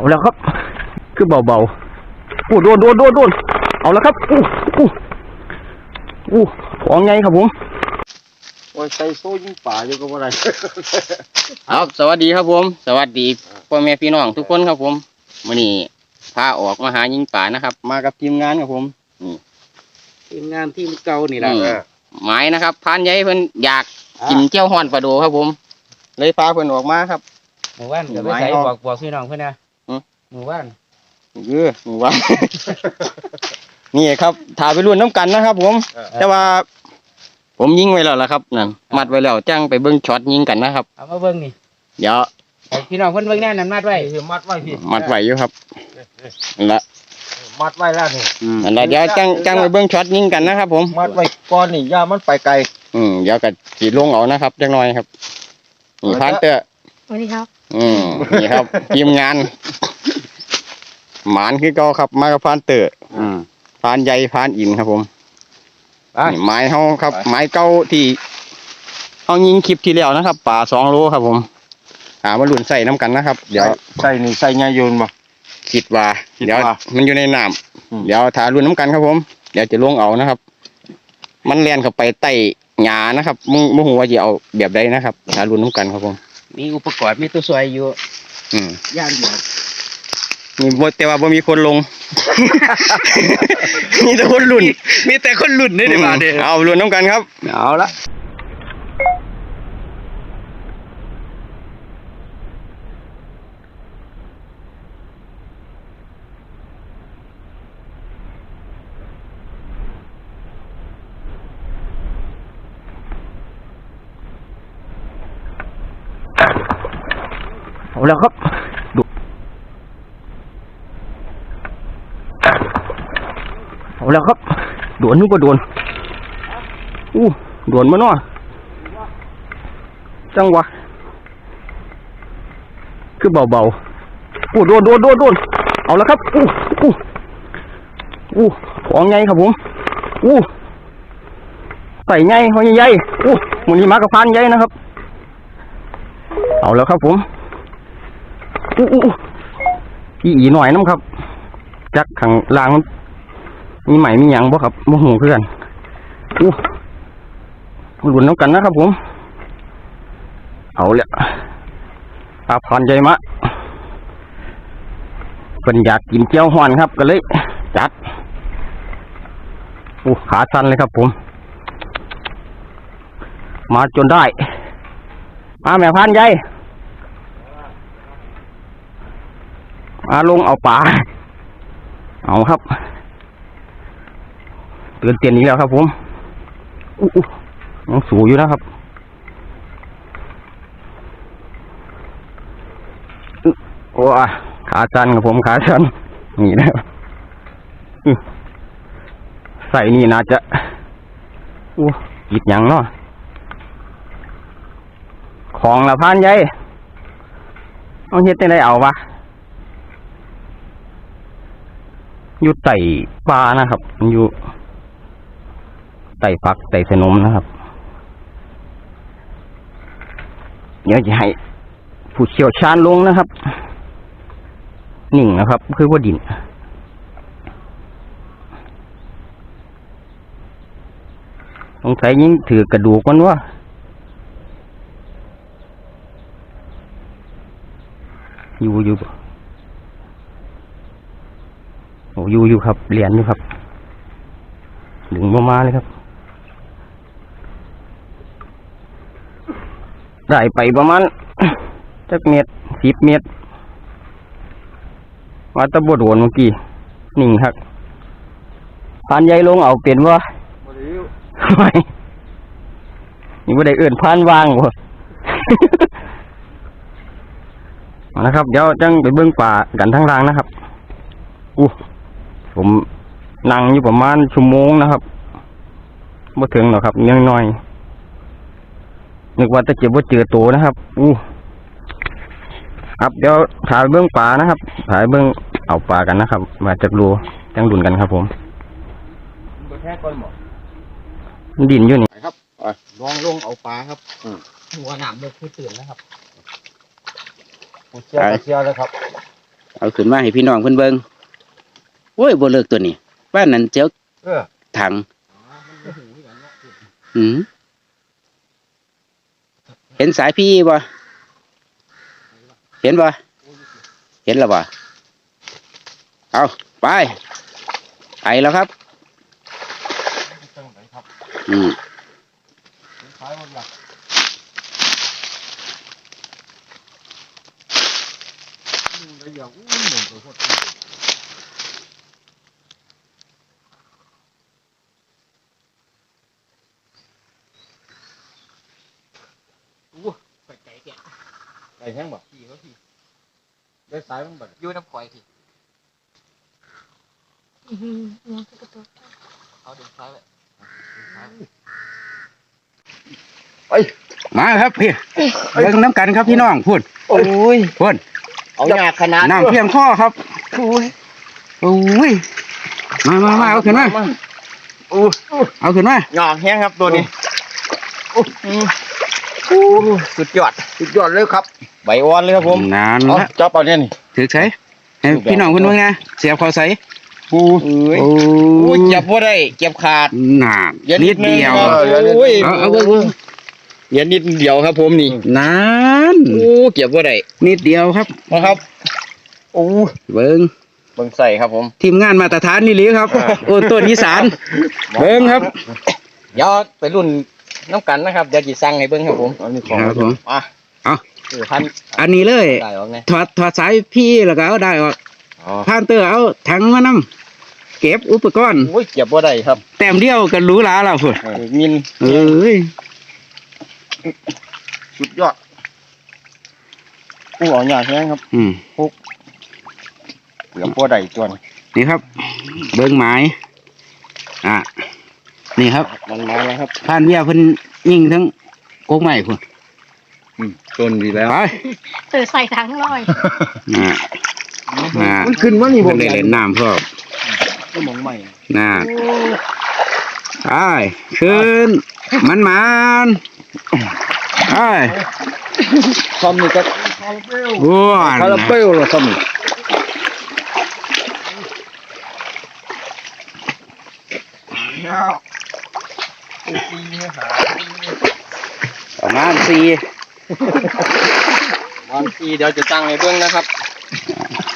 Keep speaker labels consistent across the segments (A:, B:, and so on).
A: เอาแล้วครับ คือเบาๆอู้โดนโดนโดนโดนเอาแล้วครับอู้อู้อู้ของไงครับผม
B: โอ้ยใส่โซ่ยิงป่าอยู่ก็บ่ได้
A: ครับสวัสดีครับผม สวัสดีพ่อแม่พี่น้องทุกคนครับผมมื่อนี้พาออกมาหายิงป่านะครับ มากับทีมงานครับผม
B: ทีมงานทีมเก่านี่แหละ
A: อืม
B: เออ
A: หมายนะครับพานใหญ่เพิ่นอยากกินเจ้าฮ้อนปลาโดครับผม เลยพาเพิ่นออกมาครับ
C: หมู่บ้านจะไป
A: หมู่บ้าน
C: ใส่
A: เอา
C: บอกบอกพี่น้องเพื่อนนะ
A: หือ
C: หมู่บ้าน
A: เออหนูว่านี่ครับถ่ายไปรุ่นน้ำกันนะครับ ผมแต่ว่า ผมยิงไว้แล้วล่ะครับนั่นมัดไว้แล้วจ้างไปเบิ้งช็อตยิงกันนะครับ
C: เอามาเบิ่งนี่
A: เดี๋ยว
C: ให้พี่น้องเพื่อนเบิ่งแน่นำนัดไว้
B: คือมัดไว้พี่
A: มัดไว้อยู่ครับนั่นละ
B: มัดไว้แล้วนี่
A: นั่นละเดี๋ยวจ้างจ้างไปเบิ้งช็อตยิงกันนะครับ ผม
B: มัดไว้ก่อนนี่อย่ามันไปไกล
A: อืมเดี๋ยวก็สีลงเอานะครับจักหน่อยครับนี่พานเตอร์
D: สวัสดีครับ
A: อืมนี่ครับทีมงาน หมานคือเก่าครับ มากับพานเตอร์
B: อืม
A: พานใหญ่พานอินครับผม
B: ไป
A: นี่ไม้เฮาครับ
B: ไป
A: ไม้เก่าที่เฮายิงคลิปที่แล้วนะครับ ป่าสองโลครับผมหามาลุ่นใส่น้ำกันนะครับ เดี๋ยว
B: ใส่นี่ใส่ไงโยนบ่
A: คิดว่า
B: คิด
A: เดี๋ยว
B: ว่า
A: มันอยู่ในน้
B: อืมำ
A: เดี๋ยวทารุ่นน้ำกันครับผม เดี๋ยวจะลงเอานะครับ มันแล่นเข้าไปใต้หญ้านะครับมึงมึงหัวาจะเอาแบบใดนะครับทารุ่นน้ำกันครับผม
C: มีอุปกรณ์มีตัวซอยอยู่
A: อืม
C: ย่างเดียว
A: มีบ่แต่ว่าบ่มีคนลง มีแต่คนรุ่น
C: มีแต่คนหลุดนี่
A: อืมเอารุ่นน้ำกันครับ
C: เอาละ
A: เอาแล้วครับดูเอาแล้วครับ โดนนึกว่าโดนอู้โดนมาเนาะจังหวะคือเบาๆอู้โดนโดนโดนโดนเอาแล้วครับอู้อู้อู้ของไงครับผมอู้ใส่ไงหอยใหญ่อู้มันนี้มากระพานใหญ่นะครับ เอาแล้วครับผมอู้อู้อู้อีอีหน่อยน้ำครับ จักขังล่างมัน มีไหมมีหยังบ่ครับโมโหเพื่อนอู้หลุนน้ำกันนะครับผม เอาเลยปลาพรใหญ่มะเป็นอยากกินเจียวห่อนครับก็เลย จัดอู้ขาสั้นเลยครับผม มาจนได้ มาแม่พันใหญ่มาลงเอาปลาเอาครับ เตือนเตียนนี้แล้วครับผมอู้อู้ยังสูงอยู่นะครับอื้อโอ้ยขาชันครับผมขาชันนี่นะอื้อใส่นี่น่าจะอู้กิดหยังเนาะของละพันใหญ่เอาเฮ็ดได้เอาวะอยู่ไต่ปลานะครับ มันอยู่ ไต่ฟักไต่สนมนะครับ เดี๋ยวจะให้ผู้เชี่ยวชาญลงนะครับ หนิ่งนะครับ คือว่าดินสงสัยยิ่งถือกระดูกมันว่าอยู่อยู่บ่โอ้อยู่อยู่ครับเหรียญอยู่ครับ ดึงมามาเลยครับ ได้ไปประมาณจักเมตรสิบเมตรว่าแตะบดโดนเมื่อกี้นิ่งครับพานใหญ่ลงเอาเป็นว่า
B: บ่ได้อยู่
A: ไม่นี่ว่าได้เอื่นพานวางบ่เอานะครับ เดี๋ยวจังไปเบื้องป่ากันทั้งรางนะครับอู้ผมนั่งอยู่ประมาณชั่วโมงนะครับบ่ถึงหรอกครับยังน้อย นึกว่าจะเจ็บว่าเจอตัวนะครับ อู้ครับเดี๋ยวถ่ายเบื้องป่านะครับถ่ายเบื้องเอาป่ากันนะครับ มาจากรูจังดุนกันครับผม
B: บ่แท้ก่อนบ่
A: ดินอยู่นี่
B: ไปครับไปลองลงเอาปลาครับ
C: หัวหนามเลิกคือตื่นแล้วครับ
B: ผู้เชี่ยวก็เชี่ยวแล้วครับ เอาขึ้นมาให้พี่น้องเพิ่นเบิ่งโอ้ยบ่เลิกตัวนี้บ้านนั้นเจ้า
A: เออ
B: ถังอืม เห็นสายพี่บ่เห็นบ่เห็นแล้วบ่เอาไปไปแล้วครับ
A: ตั้งไหนครับ
B: อืม
A: ซ้ายมันหลักแล้วอย่าอู้หมุนตัวโคตร
B: ไก่แก่
A: ไก่ แห้งบ่พี่เขาพี่ได้สายมันบ่
B: อยู่น้ำข่อยพี่
D: อือหือยังกระตุก
B: เอาดึงซ้ายไว้
C: มาครับพี่เบิ่งน้ำกันครับพี่น้องพูด
A: โอ้ย
C: พูด
A: เอาหยาขนาด
C: น้ำเพียงข้อครับ
A: โอ้ย
C: โอ้ยมามามาเอาขึ้นมา
A: โอ้ย
C: เอาขึ้นมา
A: หยาแห้งครับตัวนี้โอ้ยโอ้ยสุดยอด สุดยอดเลยครับ ใบอ่อนเลยครับผม
C: นาน
A: เอา
C: ละ
A: จับเอาเนี่ยนี่
C: ถือใช้ให้พี่น้องเพิ่นเบิ่งนะเสียบเข้าใส่
A: โอ้ย
C: โอ้
B: โอ้ย
C: ย
B: เก็บบ่ได้เก็บขาด
C: นานนิดเดียว
A: เออเดี๋ยวนิด
B: โอ้ย
C: เอาเอาเบิ่งเบิ่ง
B: เหรียญนิดเดียวครับ ผมนี่
C: นาน
B: โอ้เก็บบ่ได้
C: นิดเดียวครับ
A: นะครับโอ้ย
C: เบิ่ง
A: เบิ่งใส่ครับผม
C: ทีมงานมาตรฐานนี่หลีครับโอ้ต้นอีสานเบิ่งครับ
B: เดี๋ยวไปรุ่นน้ำกันนะครับเดี๋ยวสิสั่งให้เบิ่งครับผม
A: อันนี้ของ
C: ครับผม
A: อะ
C: เอา
B: คือพัน
C: อันนี้เลย
B: ได้ออกไง
C: ถอดถอดสายพี่แล้วก็เอาได้ออก
A: อ๋อ
C: พานเตอร์เอาถังมานํเก็บอุปกรณ์
A: โอ้ยเก็บบ่ได้ครับ
C: แต้มเดียวกันหรูหราแล้วพุ่น
A: เออมิน
C: เอ้ย
A: สุดยอดอู้เอาหยาแห้งครับ
C: อืม
A: เกือบบ่ได้จวน
C: นี่ครับ เบิ่งไม้อะนี่ครับ
A: มันมาแล้วครับ
C: พานเวียเพิ่นยิงทั้งโกกไม้พุ่น
A: อืมต้นดีแล้ว
C: ไป
D: เตอใส่ถังหน่อย
C: อะอะ
A: มันขึ้นมานี่บ่
C: เพิ่นได้เล่นน้ำพร้อม
A: ก็มองใหม่
C: น่ะไปขึ้นมันมันไป
A: ซ้อมนี่ก็
C: ว้วน
A: คาราเปลเหรอซ้อมนี่
C: ประมาณสี่
A: วันทีเดี๋ยวจะตั้งให้เบิ่งนะครับ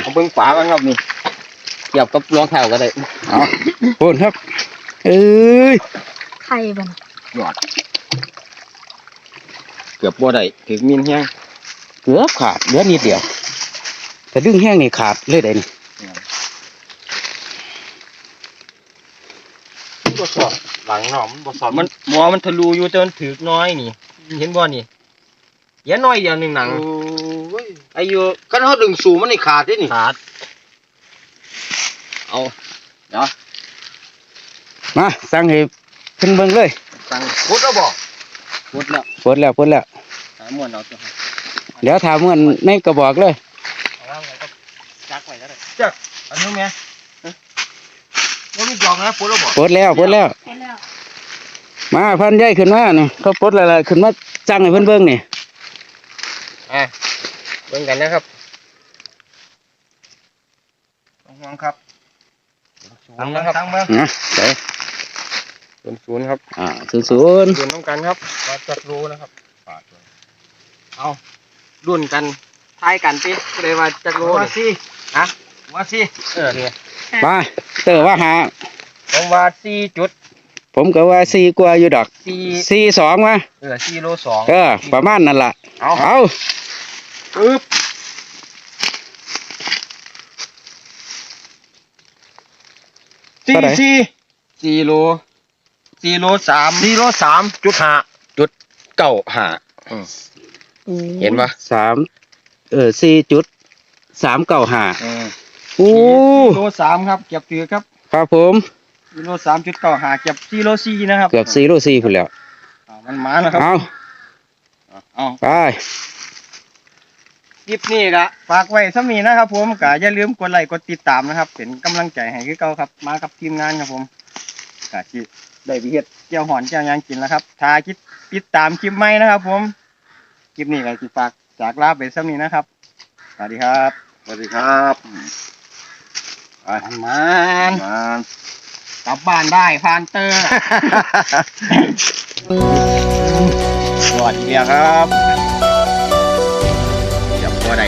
A: เอาเบิ่งฝากันครับนี่
B: เกี่ยวกับรองเท้าก็ได้
C: เอาโอนครับ เอ้ย
D: ไข่บัน
A: ยอด เกือบบ่ได้ถึงมินแห้ง
C: เกือบขาดเหลือนิดเดียว แต่ดึงแห้งนี่ขาดเลยได้นี่
A: บ่สอบหลังหนอมบ่สอบมันหมอมันทะลุอยู่แต่มันถึกน้อยนี่ เห็นบ่นี่ เดี๋ยวน้อยเดียวหนึงหนัง
B: อายุ
A: กันเฮาดึงสูงมันนี่ขาดเด้นี่ขาดเอา
C: มาสั่งให้เพิ่นเบิ่งเลย
A: ตั้งพุดแล้วบ่
B: พุดแล้ว
C: ปวดแล้วปวดแล้ว
A: หาม่วนเอาตัว
C: เดี๋ยวถามมันในกระบอกเลย
B: เอาวางไว้ก็จักไว้ก็ได้
A: อันนี้แม่ว่ามีจองนะพุดแล้วบ่
C: ปวดแล้วปวดแล้ว
D: เห็นแล้ว
C: มาพันใหญ่ขึ้นมานี่เขาปลดอะไรขึ้นมาสั่งให้เพิ่นเบิ่งนี่
B: อะเบิ่งกันนะครับ
A: ต้องห่วงครับ
B: ตั้งนะครับ
A: ตั้งเบิ่ง
C: นะเดี๋ยว
A: ศูนย์ศูนย์ครับ
C: อ่าศูนย์ศูนย์
A: ศูนย์ต้องกันครับมาจัดรูนะครับเอารุ่นกันทายกันติผู้ใดว่าจักรูว่าสิฮะว่าสิเออเนี่ย
C: ไปเตอร์ว่าหา
A: ผมว่าสี่จุด
C: ผมก็ว่าสี่กว่าอยู่ดอก
A: สี่
C: สี่สองวะ
A: เออสี่โลสอง
C: เออประมาณนั่นล่ะ
A: เอา
C: เอา
A: ปึ๊บสี่สี่สี่โลสี่โลสามสี่โลสามจุดห้าจุดเก้าห้าเห็นปะ
C: สามเออสี่จุดสามเก้าห้า
A: เออ
C: โอ้
A: สี่โลสามครับเก็บถือครับ
C: ครับผม
A: สี่โลสามจุดเก้าห้าเก็บสี่โลสี่นะครับ
C: เกือบสี่โลสี่คุณแล้ว
A: อ่ามันมาแล้วครับ
C: เอา
A: เอา
C: ไป
A: คลิปนี้ก็ฝากไว้สมีนะครับ ผมก็อย่าลืมกดไลค์กดติดตามนะครับ เป็นกำลังใจให้คือเก่าครับ มากับทีมงานครับผมก็สิได้วิเฮ็ดเจียวหอนเจียวหยางกินแล้วครับถ้าคิดติดตามคลิปใหม่นะครับ ผมคลิปนี้ก็สิฝากจากลาไปสมีนะครับสวัสดีครับ
B: สวัสดีครับ
A: ไป
B: มัน
A: มา ก
B: ลับบ้านได้พานเตอร์
A: สวัสดีครับจับตัวได้